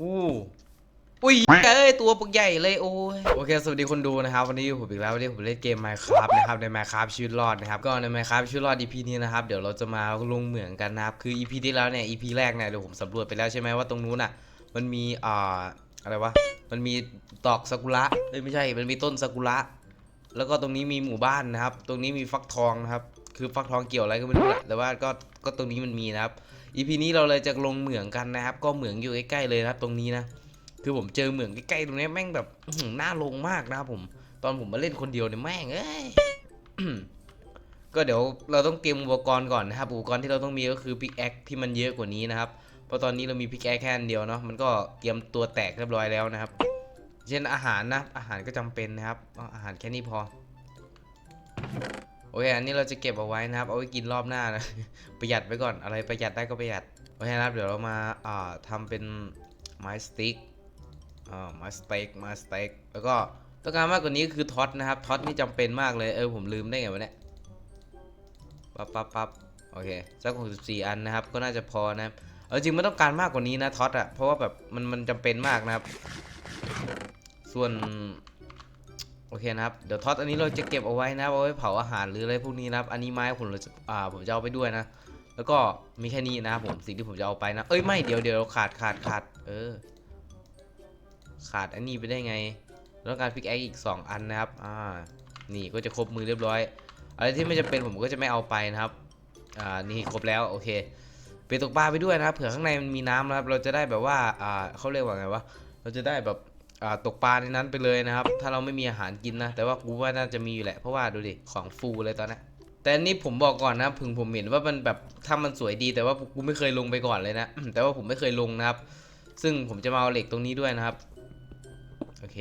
อู้อุ้ยเอ้ยตัวปกใหญ่เลยโอ้ยโอเคสวัสดีคนดูนะครับวันนี้ผมอีกแล้ววันนี้ผมเล่นเกม Minecraft นะครับใน Minecraft ชีวิตรอดนะครับก็ใน Minecraft ชีวิตรอด EP นี้นะครับเดี๋ยวเราจะมาลงเหมืองกันนะครับคือ EP ที่แล้วเนี่ย EP แรกเนี่ยเดี๋ยวผมสำรวจไปแล้วใช่ไหมว่าตรงนู้นอะมันมีอ่าอะไรวะมันมีดอกซากุระเอ้ยไม่ใช่มันมีต้นซากุระแล้วก็ตรงนี้มีหมู่บ้านนะครับ ตรงนี้มีฟักทองนะครับคือฟักทองเกี่ยวอะไรก็ไม่รู้แหละแต่ว่าก็ก็ตรงนี้มันมีนะครับ อีพีนี้เราเลยจะลงเหมืองกันนะครับ ก็เหมืองอยู่ใกล้ๆเลยนะครับตรงนี้นะ คือผมเจอเหมืองใกล้ๆตรงนี้แม่งแบบหน่าลงมากนะครับผม ตอนผมมาเล่นคนเดียวเนี่ยแม่งเอ้ยก็เดี๋ยวเราต้องเตรียมอุปกรณ์ก่อนนะครับ อุปกรณ์ที่เราต้องมีก็คือพิกแอคที่มันเยอะกว่านี้นะครับ เพราะตอนนี้เรามีพิกแอคแค่อันเดียวเนาะ มันก็เตรียมตัวแตกเรียบร้อยแล้วนะครับ เช่นอาหารนะ อาหารก็จำเป็นนะครับ อาหารแค่นี้พอ อเค อันนี้เราจะเก็บเอาไว้นะครับ เอาไว้กินรอบหน้านะ ประหยัดไว้ก่อน อะไรประหยัดได้ก็ประหยัด โอเคนะครับ เดี๋ยวเรามาอ่าทำเป็นไม้สติ๊กอ่าไม้สเต็กไม้สเต็กแล้วก็ต้องการมากกว่านี้คือท็อตนะครับ ท็อตนี่จำเป็นมากเลย เออผมลืมได้ไงวะเนี่ย ปั๊บปั๊บปั๊บโอเค สักหกสิบสี่อันนะครับ ก็น่าจะพอนะครับ เอาจริงไม่ต้องการมากกว่านี้นะท็อตอะเพราะว่าแบบมันมันจำเป็นมากนะครับ ส่วน โอเคนะครับ เดี๋ยวท็อตอันนี้เราจะเก็บเอาไว้นะเอาไว้เผาอาหารหรืออะไรพวกนี้นะครับ อันนี้ไม้ผมเราจะอ่าผมจะเอาไปด้วยนะ แล้วก็มีแค่นี้นะครับผมสิ่งที่ผมจะเอาไปนะ เอ้ยไม่เดี๋ยวเดี๋ยวขาดขาดขาดเออ ขาดอันนี้ไปได้ไง แล้วการพิกแอคอีก 2 อันนะครับ อ่า นี่ก็จะครบมือเรียบร้อย อะไรที่ไม่จำเป็นผมก็จะไม่เอาไปนะครับ อ่า นี่ครบแล้วโอเค ไปตกปลาไปด้วยนะครับ เผื่อข้างในมันมีน้ำนะครับ เราจะได้แบบว่า อ่าเขาเรียกว่าไงวะ เราจะได้แบบ ตกปลาในนั้นไปเลยนะครับ ถ้าเราไม่มีอาหารกินนะ แต่ว่ากูว่าน่าจะมีอยู่แหละ เพราะว่าดูดิ ของฟูเลยตอนนี้แต่นี้ผมบอกก่อนนะพึงผมเห็นว่ามันแบบถ้ามันสวยดีแต่ว่ากูไม่เคยลงไปก่อนเลยนะ แต่ว่าผมไม่เคยลงนะครับ ซึ่งผมจะมาเอาเหล็กตรงนี้ด้วยนะครับ โอเค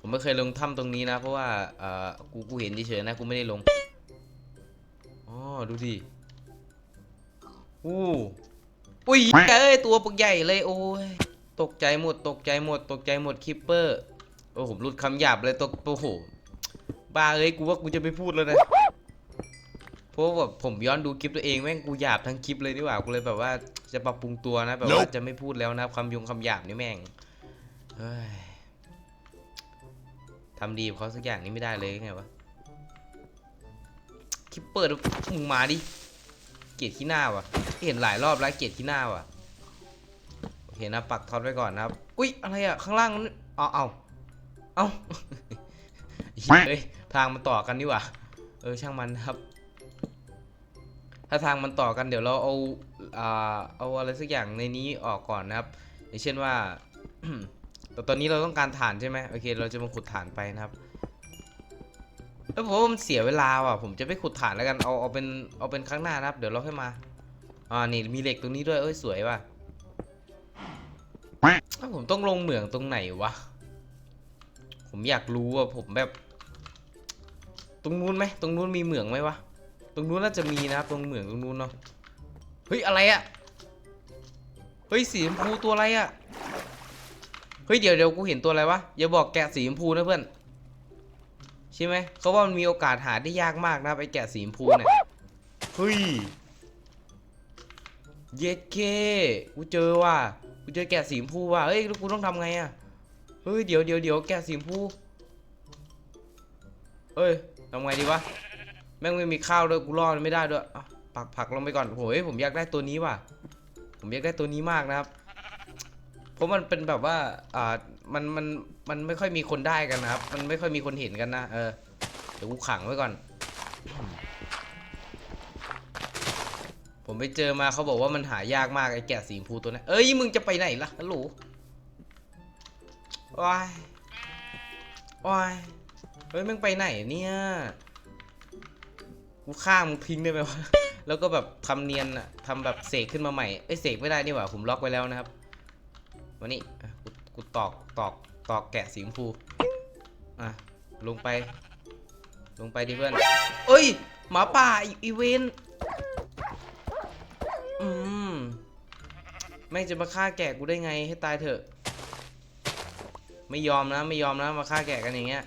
ผมไม่เคยลงถ้ำตรงนี้นะ เพราะว่าเออกูกูเห็นเฉยๆนะ กูไม่ได้ลงอ๋อดูดิอู้อุ้ยเอ้ยตัวปกใหญ่เลยโอ้ย ตกใจหมด ตกใจหมด ตกใจหมดคิปเปอร์ โอ้ผมรุดคำหยาบเลยตกโอ้โหบ้าเอ้ยกูว่ากูจะไม่พูดแล้วนะเพราะว่าแบบผมย้อนดูคลิปตัวเองแม่งกูหยาบทั้งคลิปเลยนี่หว่ากูเลยแบบว่าจะปรับปรุงตัวนะแบบว่าจะไม่พูดแล้วนะคำยงคำหยาบนี่แม่งเฮ้ยทำดีกับเขาสักอย่างนี้ไม่ได้เลยไงวะคลิปเปิดมึงมาดิเกลียดขี้หน้าว่ะเห็นหลายรอบแล้วเกลียดขี้หน้าว่ะโอ เคนนะปักท็อตไว้ก่อนนะครับ อุ๊ยอะไรอะข้างล่างมันเอาเอาเอาเฮ้ยทางมันต่อกันนี่หว่าเออช่างมันครับ ถ้าทางมันต่อกันเดี๋ยวเราเอาอ่าเอาอะไรสักอย่างในนี้ออกก่อนนะครับ อย่างเช่นว่าแต่ตอนนี้เราต้องการฐานใช่ไหมโอเค เราจะมาขุดฐานไปนะครับแล้วผมว่ามันเสียเวลาว่ะผมจะไปขุดฐานแล้วกันเอาเอาเป็นเอาเป็นครั้งหน้านะครับ เดี๋ยวเราค่อยมาอ่านี่มีเหล็กตรงนี้ด้วยเอ้ยสวยว่ะ ผมต้องลงเหมืองตรงไหนวะ ผมอยากรู้ว่าผมแบบ ตรงนู้นไหมตรงนู้นมีเหมืองไหมวะ ตรงนู้นน่าจะมีนะครับ ตรงเหมืองตรงนู้นเนาะ เฮ้ยอะไรอะเฮ้ยสีชมพูตัวอะไรอะเฮ้ยเดี๋ยวเดี๋ยวกูเห็นตัวอะไรวะ อย่าบอกแกะสีชมพูนะเพื่อน ใช่ไหม เขาว่ามันมีโอกาสหาได้ยากมากนะไอแกะสีชมพูเนี่ย เฮ้ย เย็ดเคกูเจอว่ะ กูเจอแกะสีชมพูว่ะเฮ้ยแล้วกูต้องทำไงอะเฮ้ยเดี๋ยวเดี๋ยวเดี๋ยวแกะสีชมพูเฮ้ยทำไงดีวะแม่งไม่มีข้าวด้วยกูรอดไม่ได้ด้วยปักผักลงไปก่อนโอ้ยผมอยากได้ตัวนี้ว่ะ ผมอยากได้ตัวนี้มากนะครับเพราะมันเป็นแบบว่าอ่ามันมันมันไม่ค่อยมีคนได้กันนะครับ มันไม่ค่อยมีคนเห็นกันนะเออเดี๋ยวกูขังไว้ก่อน ผมไปเจอมาเขาบอกว่ามันหายากมากไอ้แกะสีพูตัวนั้นเอ้ยมึงจะไปไหนล่ะฮัลโหลว้ายว้ายเฮ้ยมึงไปไหนเนี่ยกูฆ่ามึงทิ้งได้ไหมวะแล้วก็แบบทำเนียนอะทำแบบเสกขึ้นมาใหม่เอ้ยเสกไม่ได้นี่หว่าผมล็อกไว้แล้วนะครับวันนี้กูกูตอกตอกตอกแกะสีพูอะลงไป ลงไปดิเพื่อนเอ้ยหมาป่าอีอีเวน ม่งจะมาฆ่าแกะกูได้ไงให้ตายเถอะ ไม่ยอมนะไม่ยอมนะมาฆ่าแกะกันอย่างเงี้ย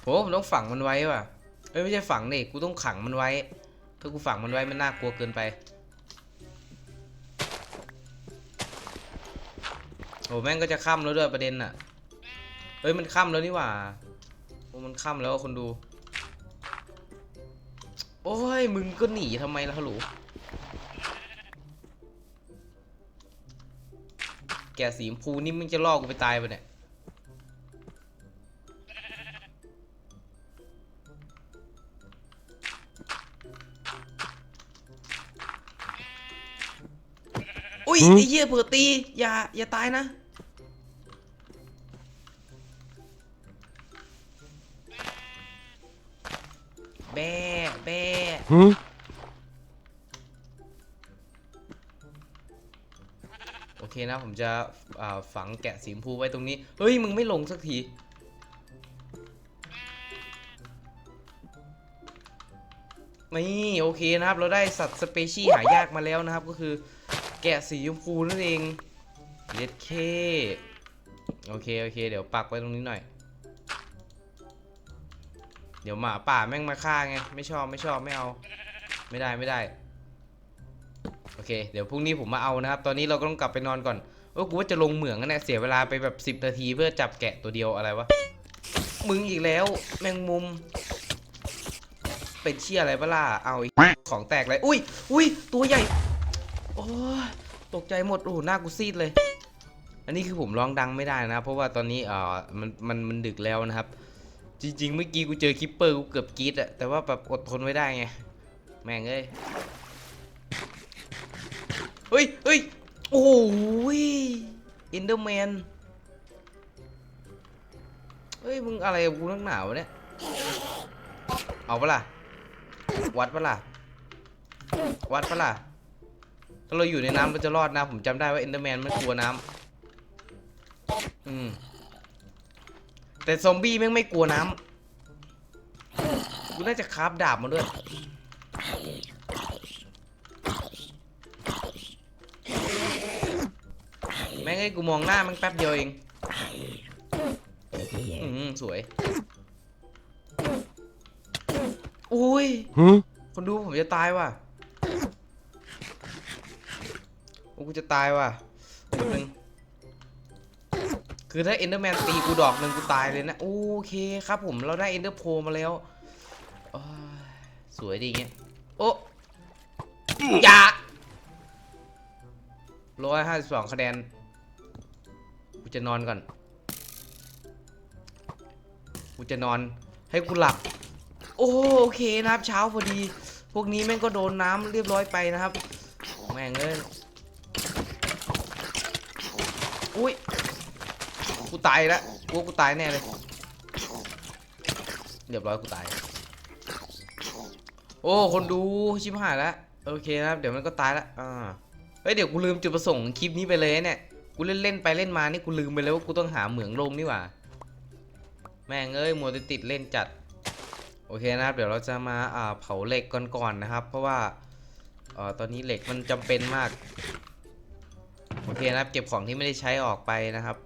โหผมต้องฝังมันไว้ว่ะเอ้ยไม่ใช่ฝังดิกูต้องขังมันไว้ ถ้ากูฝังมันไว้มันน่ากลัวเกินไป โอ้แม่งก็จะค่ำแล้วด้วยประเด็นน่ะ เฮ้ยมันค่ำแล้วนี่หว่าโอ้มันค่ำแล้วคนดู โอ้ย มึงก็หนีทำไมล่ะฮัลโหลแกสีชมพูนี่มึงจะล่อกูไปตายปะเนี่ย อุ้ยไอ้เหี้ยเผื่อตี อย่า อย่าตายนะ โอเคนะผมจะอ่าฝังแกะสีชมพูไว้ตรงนี้ เฮ้ย มึงไม่ลงสักทีนี่โอเคนะครับ เราได้สัตว์สเปเชียลหายากมาแล้วนะครับ ก็คือแกะสีชมพูนั่นเองเล็ดเค โอเค โอเค เดี๋ยวปักไว้ตรงนี้หน่อย เดี๋ยวหมาป่าแม่งมาฆ่าไงไม่ชอบไม่ชอบไม่เอา ไม่ได้ไม่ได้ โอเค เดี๋ยวพรุ่งนี้ผมมาเอานะครับ ตอนนี้เราก็ต้องกลับไปนอนก่อนเออกูว่าจะลงเหมืองกันเนี่ยเสียเวลาไปแบบ 10 นาทีเพื่อจับแกะตัวเดียวอะไรวะมึงอีกแล้วแมงมุม เป็นเชี่ยอะไรปะล่ะเอาของแตกเลยอุ้ยอุ้ยตัวใหญ่โอ้ตกใจหมดโอ้โหน้ากูซีดเลย อันนี้คือผมร้องดังไม่ได้นะ เพราะว่าตอนนี้เออมันมันมันดึกแล้วนะครับ จริงๆ เมื่อกี้กูเจอคิปเปอร์กูเกือบกรีดอะแต่ว่าแบบอดทนไว้ได้ไง แม่งเอ้ย เฮ้ยเฮ้ยโอ้ยอินเดอร์แมน เฮ้ย มึงอะไรกูนักหนาวเนี่ย เอาปะล่ะ วัดปะล่ะ วัดปะล่ะ ถ้าเราอยู่ในน้ำเราจะรอดนะ ผมจำได้ว่าเอนเดอร์แมนมันกลัวน้ำอืม แต่ซอมบี้แม่งไม่กลัวน้ำกูน่าจะคราฟดาบมาด้วย แม่งไอ้กูมองหน้ามันแป๊บเดียวเอง อืมสวย อุ้ย คนดูผมจะตายว่ะโอ้กูจะตายว่ะแป๊บนึง คือถ้าเอนเดอร์แมนตีกูดอกหนึ่งกูตายเลยนะ โอเคครับผมเราได้เอนเดอร์โพมาแล้วสวยดีเงี้ย โอ้ยาร้อยห้าสิบสองคะแนน กูจะนอนก่อน กูจะนอนให้กูหลับ โอโอเคนะครับเช้าพอดี พวกนี้แม่งก็โดนน้ำเรียบร้อยไปนะครับ แม่งเอ้ยอุ้ย กูตายแล้วกูกูตายแน่เลยเรียบร้อยกูตาย โอ้ คนดูชิบหายแล้วโอเคนะครับ เดี๋ยวมันก็ตายแล้วอ่าเฮ้ยเดี๋ยวกูลืมจุดประสงค์คลิปนี้ไปเลยเนี่ย กูเล่นเล่นไปเล่นมานี่กูลืมไปเลยว่ากูต้องหาเหมืองลมนี่หว่า แม่งเอ้ยมัวแต่ติดเล่นจัด โอเคนะครับ เดี๋ยวเราจะมาอ่าเผาเหล็กก่อนๆนะครับ เพราะว่าเอ่อตอนนี้เหล็กมันจำเป็นมาก โอเคนะครับ เก็บของที่ไม่ได้ใช้ออกไปนะครับ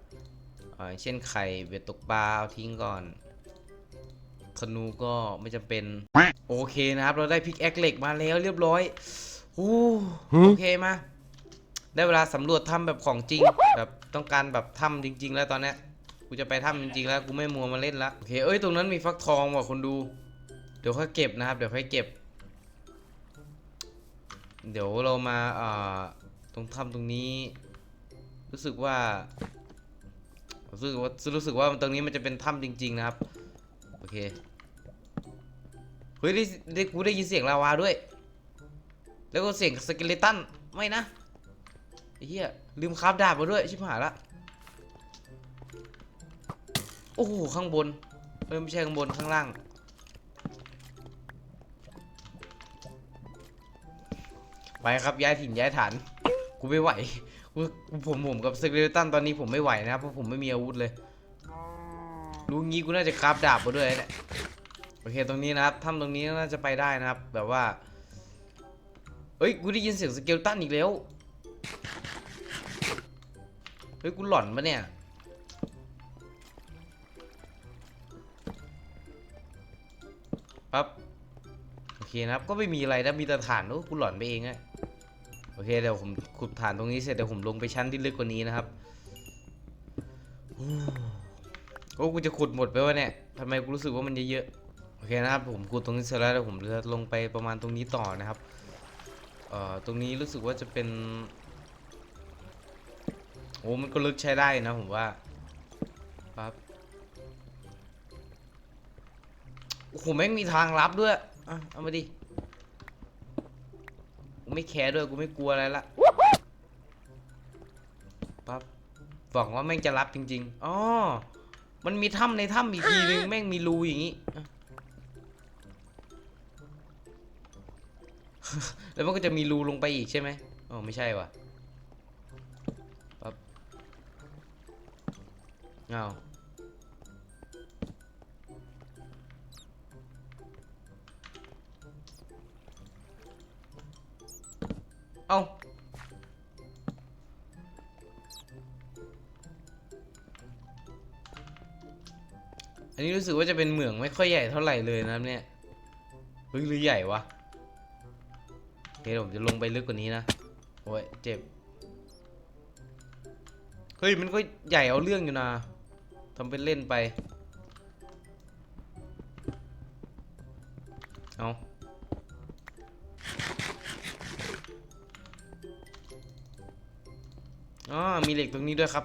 เอ่อเช่นไข่เบ็ดตกปลาเอาทิ้งก่อนธนูก็ไม่จำเป็น โอเคนะครับ เราได้พิกแอคเหล็กมาแล้วเรียบร้อยโอ้โอเคมา ได้เวลาสำรวจถ้ำแบบของจริง แบบต้องการแบบถ้ำจริง ๆ แล้วตอนเนี้ยกูจะไปถ้ำจริงๆแล้วกูไม่มัวมาเล่นละโอเคเอ้ยตรงนั้นมีฟักทองว่ะคนดู เดี๋ยวค่อยเก็บนะครับ เดี๋ยวค่อยเก็บ เดี๋ยวเรามาอ่าตรงถ้ำตรงนี้ รู้สึกว่า รู้สึกว่ารู้สึกว่าตรงนี้มันจะเป็นถ้ำจริง ๆ นะครับ โอเค เฮ้ยได้ได้กูได้ยินเสียงลาวาด้วย แล้วก็เสียงสเกเลตัน ไม่นะไอ้เหี้ยลืมคราฟดาบมาด้วย ชิบหายละ โอ้โห ข้างบน เออไม่ใช่ข้างบนข้างล่าง ไปครับย้ายถิ่นย้ายฐาน กูไม่ไหว ผมผมกับสเกเลตันตอนนี้ผมไม่ไหวนะครับเพราะผมไม่มีอาวุธเลยรู้งี้กูน่าจะคราฟดาบมาด้วยเนี่ยโอเคตรงนี้นะครับถ้ำตรงนี้น่าจะไปได้นะครับ แบบว่าเฮ้ยกูได้ยินเสียงสเกลตันอีกแล้วเฮ้ยกูหลอนปะเนี่ยปั๊บโอเคนะครับก็ไม่มีอะไรนะมีแต่ฐานโอ้กูหลอนไปเองอะ โอเคเดี๋ยวผมขุดฐานตรงนี้เสร็จเดี๋ยวผมลงไปชั้นที่ลึกกว่านี้นะครับโอ้โอ้กูจะขุดหมดไปวะเนี่ยทำไมกูรู้สึกว่ามันเยอะๆโอเคนะครับผมขุดตรงนี้เสร็จแล้วเดี๋ยวผมจะลงไปประมาณตรงนี้ต่อนะครับเอ่อตรงนี้รู้สึกว่าจะเป็นโอ้มันก็ลึกใช้ได้นะผมว่าปั๊บโอ้โหแม่งมีทางลับด้วยอะเอามาดิ ไม่แคร์ด้วยกูไม่กลัวอะไรละปั๊บหวังว่าแม่งจะรับจริงๆอ๋อมันมีถ้ำในถ้ำอีกทีนึงแม่งมีรูอย่างงี้แล้วมันก็จะมีรูลงไปอีกใช่ไหมอ๋อไม่ใช่ว่ะปั๊บอ้าว เอาอันนี้รู้สึกว่าจะเป็นเหมืองไม่ค่อยใหญ่เท่าไหร่เลยนะครับเนี่ยเฮ้ยหรือใหญ่วะโอเคเดี๋ยวผมจะลงไปลึกกว่านี้นะโอ้ยเจ็บเฮ้ยมันก็ใหญ่เอาเรื่องอยู่นะทำเป็นเล่นไปเอา อ๋อมีเหล็กตรงนี้ด้วยครับ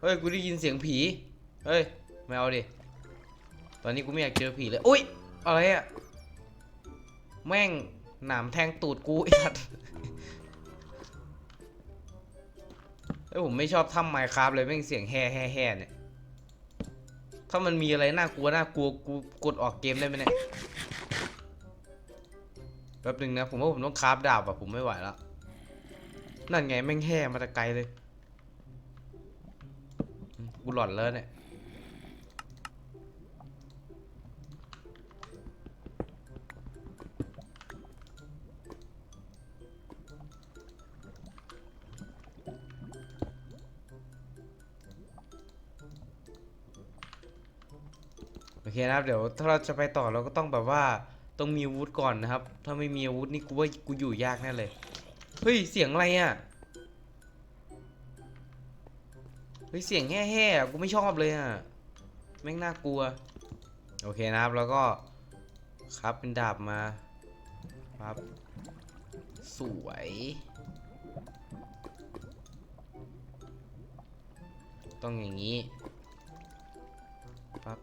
เฮ้ย กูได้ยินเสียงผี เฮ้ยไม่เอาดิ ตอนนี้กูไม่อยากเจอผีเลย อุ้ย อะไรอะ แม่งหนามแทงตูดกูไอ้สัตว์เฮ้ยผมไม่ชอบทำไมครับเลยแม่งเสียงแฮ่แฮ่แฮ่เนี่ย ถ้ามันมีอะไรน่ากลัวน่ากลัวกูกดออกเกมได้ไหมเนี่ย แป๊บหนึงนะ ผมว่าผมต้องคราฟดาบอะผมไม่ไหวแล้วนั่นไงแม่งแห่มาแต่ไกลเลยกูหลอนแล้วเนี่ยโอเคนะครับเดี๋ยวถ้าเราจะไปต่อเราก็ต้องแบบว่า ต้องมีอาวุธก่อนนะครับ ถ้าไม่มีอาวุธนี่กูว่ากูอยู่ยากแน่เลย เฮ้ย เสียงอะไรอะ เฮ้ย เสียงแห่ๆอะกูไม่ชอบเลยอะ แม่งน่ากลัว โอเคนะครับ แล้วก็ ครับเป็นดาบมา ครับ สวย ต้องอย่างนี้ ปั๊บ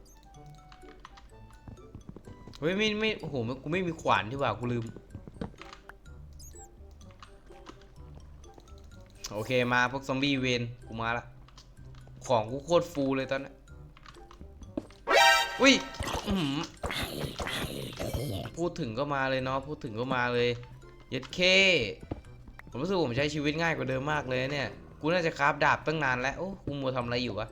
เฮ้ยไม่ไม่โอ้โหกูไม่มีขวานที่ว่ากูลืม โอเคมาพวกซอมบี้เวนกูมาละของกูโคตรฟูเลยตอนนี้อุ้ยพูดถึงก็มาเลยเนาะพูดถึงก็มาเลยเย็ดเคผมรู้สึกผมใช้ชีวิตง่ายกว่าเดิมมากเลยเนี่ย กูน่าจะคราฟดาบตั้งนานแล้ว โอ้กูมัวทำอะไรอยู่วะ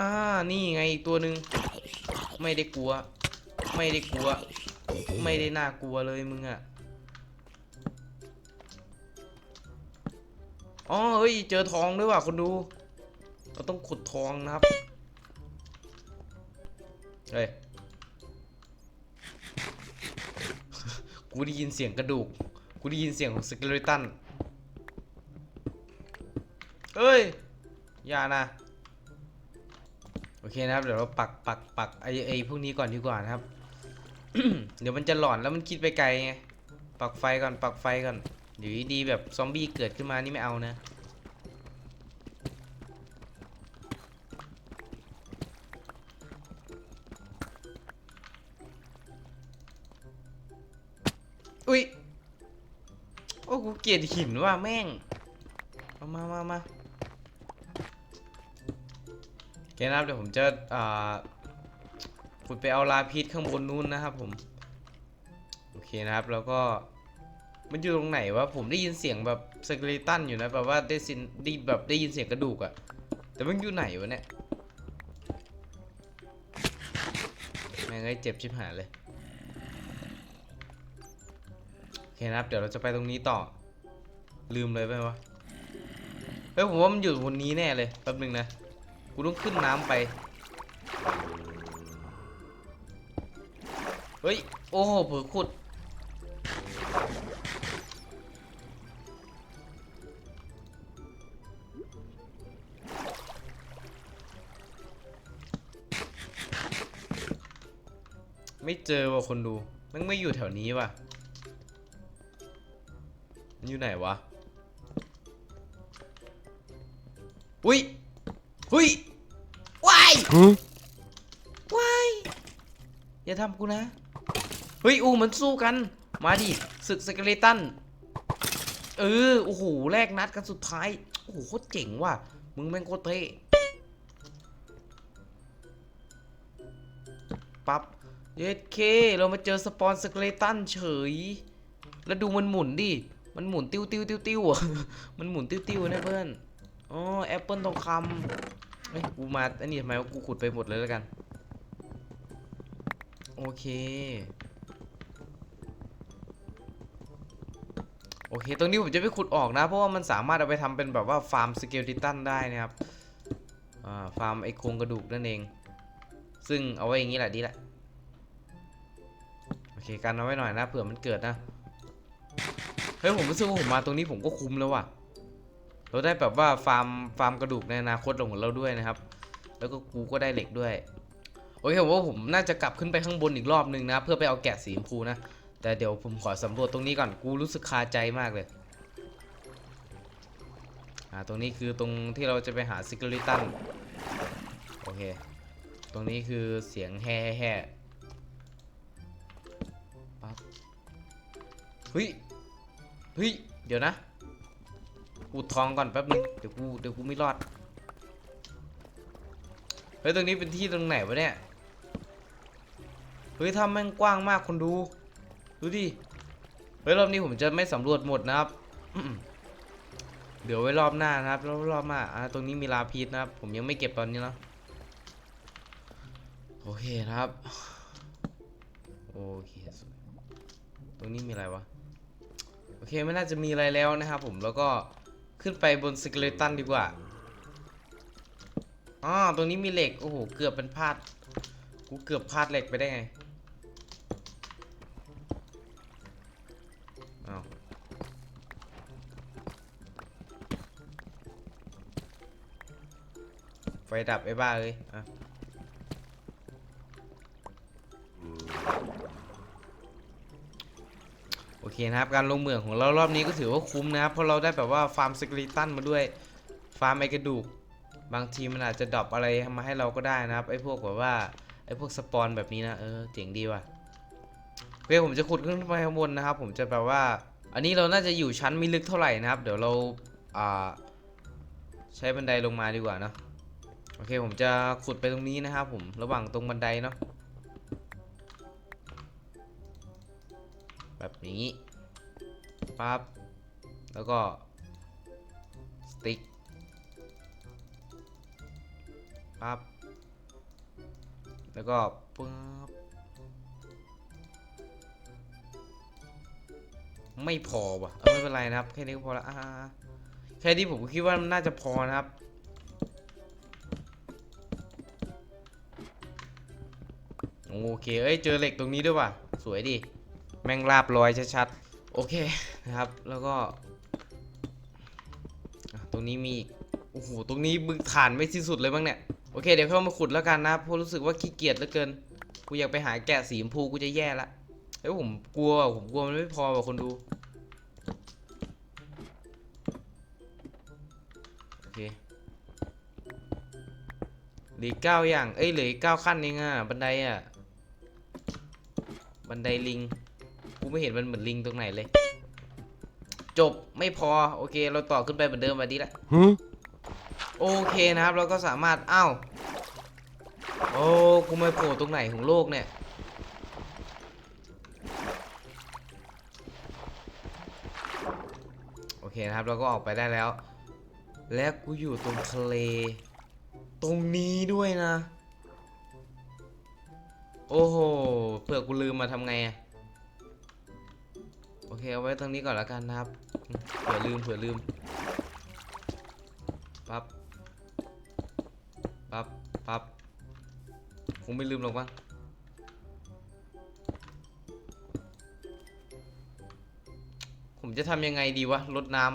อ่า นี่ไงอีกตัวหนึ่งไม่ได้กลัว ไม่ได้กลัว ไม่ได้น่ากลัวเลยมึงอะอ๋อเฮ้ย เจอทองด้วยว่ะคนดู เราต้องขุดทองนะครับ เฮ้ย กูได้ยินเสียงกระดูก กูได้ยินเสียงของสเกเลตันเอ้ย อย่านะ เคนะครับ เดี๋ยวเราปักปักปักไอไอพวกนี้ก่อนดีกว่านะครับ เดี๋ยวมันจะหลอนแล้วมันคิดไปไกลไง ปักไฟก่อนปักไฟก่อนเดี๋ยวดีแบบซอมบี้เกิดขึ้นมานี่ไม่เอานะอุ้ย โอ้กูเกลียดหินว่ะแม่ง มามามามา เคนะครับเดี๋ยวผมจะอ่าขุดไปเอาลาพิษข้างบนนู้นนะครับผม โอเคนะครับแล้วก็มันอยู่ตรงไหนวะผมได้ยินเสียงแบบสเกเลตันอยู่นะแบบว่าได้สินได้แบบได้ยินเสียงกระดูกอะแต่มันอยู่ไหนวะเนี่ยแม่งไอ้เจ็บชิบหายเลยโอเคนะครับเดี๋ยวเราจะไปตรงนี้ต่อ ลืมเลยไปวะเฮ้ยผมว่ามันอยู่บนนี้แน่เลยแป๊บนึงนะ กูต้องขึ้นน้ำไป เฮ้ย โอ้โหเผือขุด ไม่เจอว่ะคนดู มันไม่อยู่แถวนี้ว่ะ มันอยู่ไหนวะ อุ้ย ว้ายอย่าทำกูนะ เฮ้ย อูมันสู้กัน มาดิศึกสเกเลตัน เออ โอ้โห แลกนัดกันสุดท้าย โอ้โห โคตรเจ๋งว่ะ มึงแม่งโคตรเท่ปั๊บ เย็ดเค เรามาเจอสปอนสเกเลตันเฉย แล้วดูมันหมุนดิ มันหมุนติ้วติ้วติ้วติ้วอะ มันหมุนติ้วติ้วนะเพื่อน อ๋อ แอปเปิลทองคำ เฮ้ยกูมาอันนี้ทำไมวะกูขุดไปหมดเลยแล้วกัน โอเค โอเค ตรงนี้ผมจะไม่ขุดออกนะ เพราะว่ามันสามารถเอาไปทำเป็นแบบว่าฟาร์มสเกลติตันได้นะครับ อ่า ฟาร์มไอโครงกระดูกนั่นเอง ซึ่งเอาไว้อย่างนี้แหละดีแหละ โอเค กันเอาไว้หน่อยนะเผื่อมันเกิดนะ เฮ้ยผมรู้สึกว่าผมมาตรงนี้ผมก็คุ้มแล้วว่ะ เราได้แบบว่าฟาร์มฟาร์มกระดูกในอนาคตของเราด้วยนะครับ แล้วก็กูก็ได้เหล็กด้วย โอเคผมว่าผมน่าจะกลับขึ้นไปข้างบนอีกรอบนึงนะ เพื่อไปเอาแกะสีชมพูนะ แต่เดี๋ยวผมขอสำรวจตรงนี้ก่อน กูรู้สึกคาใจมากเลย อ่า ตรงนี้คือตรงที่เราจะไปหาซิกเกอริตัน โอเค ตรงนี้คือเสียงแฮ่แฮ่ปั๊บเฮ้ย เฮ้ย เดี๋ยวนะ กูทองก่อนแป๊บนึงเดี๋ยวกูเดี๋ยวกูไม่รอดเฮ้ยตรงนี้เป็นที่ตรงไหนวะเนี่ยเฮ้ยถ้าแม่งกว้างมากคนดู ดูดิเฮ้ยรอบนี้ผมจะไม่สำรวจหมดนะครับเดี๋ยวไว้รอบหน้านะครับรอบหน้าอ่าตรงนี้มีลาพีชนะครับ ผมยังไม่เก็บตอนนี้เนาะโอเคนะครับโอเคสวยตรงนี้มีอะไรวะโอเคไม่น่าจะมีอะไรแล้วนะครับผมแล้วก็ ขึ้นไปบนสเกเลตันดีกว่าอ๋อตรงนี้มีเหล็ก โอ้โห เกือบเป็นพลาด กูเกือบพลาดเหล็กไปได้ไงอาไฟดับไอ้บ้าเลยอะ นะครับการลงเหมืองของเรารอบนี้ก็ถือว่าคุ้มนะครับเพราะเราได้แบบว่าฟาร์มสกลิตันมาด้วยฟาร์มไอกระดูก บางทีมันอาจจะดรอปอะไรมาให้เราก็ได้นะครับไอพวกแบบว่าไอพวกสปอนแบบนี้นะเออเจ๋งดีว่ะโอเคผมจะขุดขึ้นไปข้างบนนะครับ ผมจะแบบว่า อันนี้เราน่าจะอยู่ชั้นไม่ลึกเท่าไหร่นะครับ เดี๋ยวเราอ่าใช้บันไดลงมาดีกว่าเนะโอเคผมจะขุดไปตรงนี้นะครับผมระหว่างตรงบันไดเนาะแบบนี้ ปั๊บแล้วก็สติ๊กปั๊บแล้วก็ปึ๊บไม่พอว่ะเออไม่เป็นไรนะครับ แค่นี้ก็พอละแค่นี้ผมคิดว่ามันน่าจะพอนะครับโอเค เอ้ย เจอเหล็กตรงนี้ด้วยว่ะ สวยดิ แม่งลาบลอยชัดๆ โอเคนะครับ แล้วก็ตรงนี้มีโอ้โหตรงนี้มึงฐานไม่สิ้นสุดเลยบ้างเนี่ยโอเคเดี๋ยวเข้ามาขุดแล้วกันนะเพราะรู้สึกว่าขี้เกียจเหลือเกินกูอยากไปหาแกะสีชมพูกูจะแย่ละเฮ้ยผมกลัวผมกลัวมันไม่พอว่ะคนดูโอเคหลืออกเก้าอย่างเอ้ยเหลืออกเก้าขั้นเองอะบันไดอะบันไดลิง กูไม่เห็นมันเหมือนลิงตรงไหนเลย จบไม่พอโอเค เราต่อขึ้นไปเหมือนเดิมมาดีละ Huh? โอเคนะครับ เราก็สามารถอ้าวโอ้กูมาโผล่ตรงไหนของโลกเนี่ยโอเคนะครับ เราก็ออกไปได้แล้ว และกูอยู่ตรงทะเล ตรงนี้ด้วยนะ โอ้โหเผื่อกูลืมมาทำไงอะ โอเคเอาไว้ตรงนี้ก่อนแล้วกันนะครับเผื่อลืมเผื่อลืมปั๊บปั๊บปั๊บคงไม่ลืมหรอกมั้งผมจะทำยังไงดีวะลดน้ำ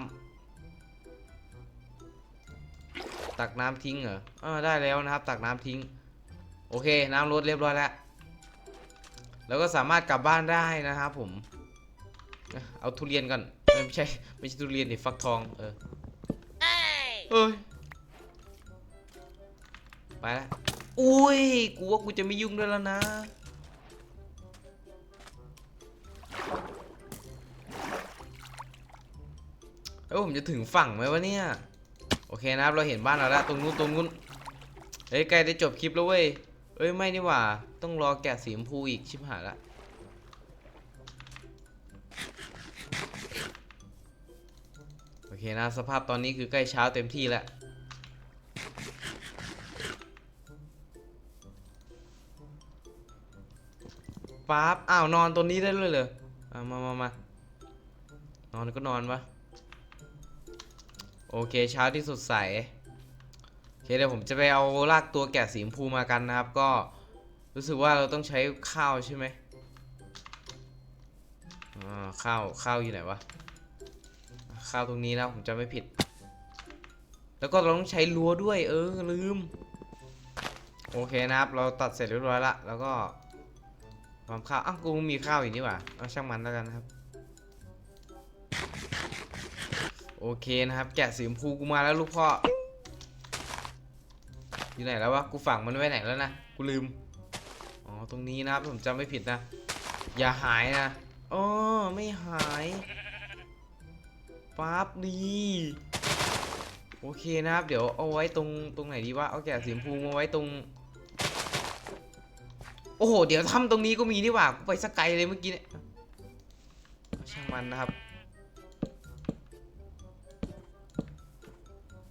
ตักน้ำทิ้งเหรออ่าได้แล้วนะครับ ตักน้ำทิ้ง โอเค น้ำลดเรียบร้อยแล้ว แล้วก็สามารถกลับบ้านได้นะครับผม เอาทุเรียนก่อนเอ้ยไม่ใช่ไม่ใช่ทุเรียนดิฟักทองเออเอ้ยไปละอุ้ยกูว่ากูจะไม่ยุ่งด้วยแล้วนะเอ้ยผมจะถึงฝั่งไหมวะเนี่ย โอเคนะครับเราเห็นบ้านเราแล้วตรงนู้นตรงนู้นเฮ้ยใกล้ได้จบคลิปแล้วเว้ยเอ้ยไม่นี่หว่า ต้องรอแกะสีชมพูอีกชิบหายละ เคนะสภาพตอนนี้คือใกล้เช้าเต็มที่แล้วป๊าบอ้าวนอนตัวนี้ได้เลยเหรอมามามา นอนก็นอนวะโอเคเช้าที่สดใสโอเคเดี๋ยวผมจะไปเอาลากตัวแกะสีชมพูมากันนะครับ ก็รู้สึกว่าเราต้องใช้ข้าวใช่ไหมอ่าข้าวข้าวอยู่ไหนวะ ข้าวตรงนี้นะผมจะไม่ผิด แล้วก็เราต้องใช้รั้วด้วย เออลืม โอเคนะครับ เราตัดเสร็จเรียบร้อยละแล้วก็ทำข้าวอ้าวกูมีข้าวอยู่นี่หว่าเอาช่างมันแล้วกันครับ โอเคนะครับ แกะสีชมพูกูมาแล้วลูกพ่ออยู่ไหนแล้ววะกูฝังมันไว้ไหนแล้วนะกูลืมอ๋อตรงนี้นะครับผมจำไม่ผิดนะ อย่าหายนะอ๋อไม่หาย ปั๊บดีโอเคนะครับ เดี๋ยวเอาไว้ตรงตรงไหนดีวะเอาแกะสีชมพูมาไว้ตรง โอ้โห เดี๋ยวทำตรงนี้ก็มีนี่หว่ากูไปสกไกลเลยเมื่อกี้เนี่ยช่างมันนะครับ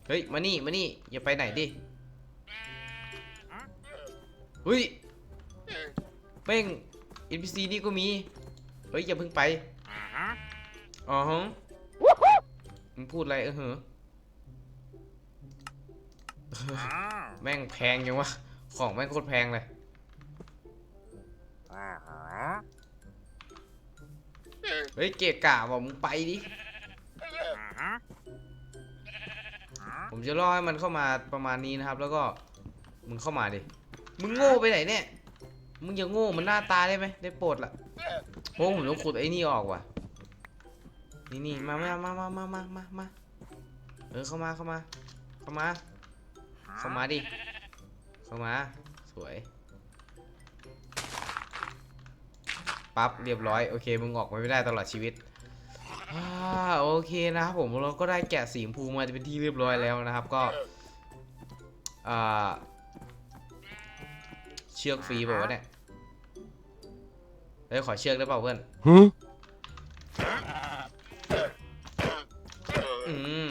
เฮ้ย มานี่มานี่อย่าไปไหนดิเฮ้ยแม่ง NPC นี่ก็มี เฮ้ย อย่าเพิ่งไปอ๋อฮะ มึงพูดอะไรเออเหอะแม่งแพงยังวะ ของแม่งโคตรแพงเลยเฮ้ยเกะกะบอกมึงไปดิ ผมจะล่อให้มันเข้ามาประมาณนี้นะครับ แล้วก็ มึงเข้ามาดิ มึงโง่ไปไหนเนี่ย มึงอย่าโง่มันหน้าตาได้ไหมได้โปรดละโอ้ผมต้องขุดไอ้นี่ออกว่ะ นี่นี่มามามามามามามามาเออเข้ามาเข้ามา เข้ามา เข้ามาดิ เข้ามา สวย ปั๊บเรียบร้อย โอเค มึงออกมาไม่ได้ตลอดชีวิตอโอเคนะครับผมเราก็ได้แกะสีชมพูมาเป็นที่เรียบร้อยแล้วนะครับก็เชือกฟรีเปล่าวะเนี่ยเฮ้ยขอเชือกได้เปล่าเพื่อน อืม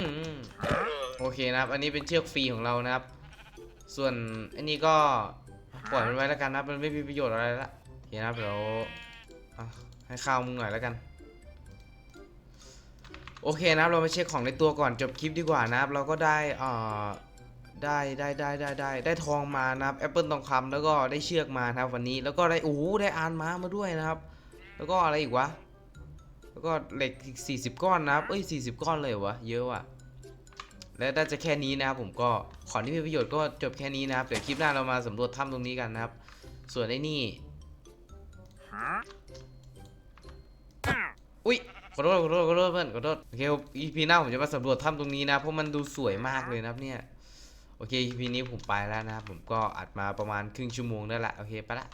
อืมโอเคนะครับ อันนี้เป็นเชือกฟรีของเรานะครับ ส่วนอันนี้ก็ปล่อยมันไว้แล้วกันนะมันไม่มีประโยชน์อะไรละโอเคนะครับเดี๋ยวให้ข้าวมึงหน่อยแล้วกัน โอเคนะครับเรามาเช็คของในตัวก่อนจบคลิปดีกว่านะครับ เราก็ได้อ่อได้ได้ได้ได้ได้ได้ทองมานะครับแอปเปิลทองคำแล้วก็ได้เชือกมานะครับวันนี้แล้วก็ได้โอ้ได้อานม้ามาด้วยนะครับ แล้วก็อะไรอีกวะ แล้วก็เหล็กอีก40 ก้อนนะครับ เอ้ย 40 ก้อนเลยวะ เยอะว่ะ และน่าจะแค่นี้นะครับผมก็ขอที่มีประโยชน์ก็จบแค่นี้นะครับ เดี๋ยวคลิปหน้าเรามาสำรวจถ้ำตรงนี้กันนะครับ ส่วนไอ้นี่ อุ้ยขอโทษขอโทษขอโทษเพื่อนขอโทษโอเค EP หน้าผมจะมาสำรวจถ้ำตรงนี้นะ เพราะมันดูสวยมากเลยนะครับเนี่ย โอเค EP นี้ผมไปแล้วนะครับผมก็อัดมาประมาณครึ่งชั่วโมงได้ละ โอเคไปละ